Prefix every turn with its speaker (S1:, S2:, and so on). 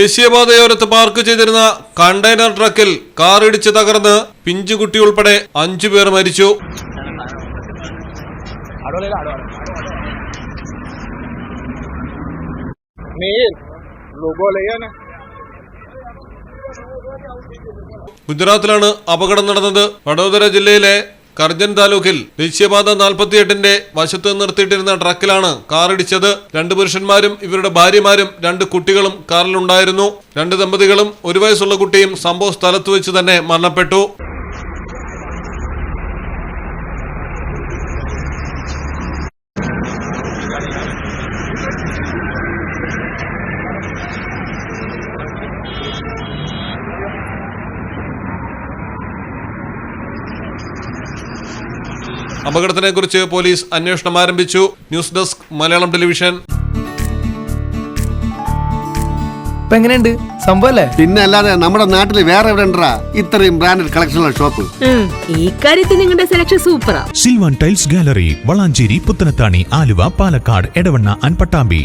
S1: ദേശീയപാതയോരത്ത് park ചെയ്തിരുന്ന container ട്രക്കിൽ car ഇടിച്ച് തകർന്ന് പിഞ്ചുകുട്ടി ഉൾപ്പെടെ അഞ്ചു പേർ മരിച്ചു. ഗുജറാത്തിലാണ് അപകടം നടന്നത്. വഡോദര ജില്ലയിലെ കർജൻ താലൂക്കിൽ ദേശീയപാത നാൽപ്പത്തിയെട്ടിന്റെ വശത്ത് നിർത്തിയിട്ടിരുന്ന ട്രക്കിലാണ് കാറിടിച്ചത്. രണ്ട് പുരുഷന്മാരും ഇവരുടെ ഭാര്യമാരും രണ്ട് കുട്ടികളും കാറിലുണ്ടായിരുന്നു. രണ്ട് ദമ്പതികളും ഒരു വയസ്സുള്ള കുട്ടിയും സംഭവ സ്ഥലത്ത് വെച്ച് തന്നെ മരണപ്പെട്ടു. അപകടത്തിനെക്കുറിച്ച് പോലീസ് അന്വേഷണം ആരംഭിച്ചു. News desk Malayalam television.
S2: ഇപ്പൊ എങ്ങനെയുണ്ട്? സംഭവല്ലേ?
S3: പിന്നെ അല്ലാതെ നമ്മുടെ നാട്ടിൽ വേറെ എവിടെ ഉണ്ടാ ഇത്രയും ബ്രാൻഡഡ് കളക്ഷനുള്ള ഷോപ്പ്
S4: ഈ കാര്യത്തിൽ നിങ്ങളുടെ സെലക്ഷൻ സൂപ്പറാ
S5: Silvon tiles gallery Valanchery Puthanathani Aluva Palakkad Edavanna and Pattambi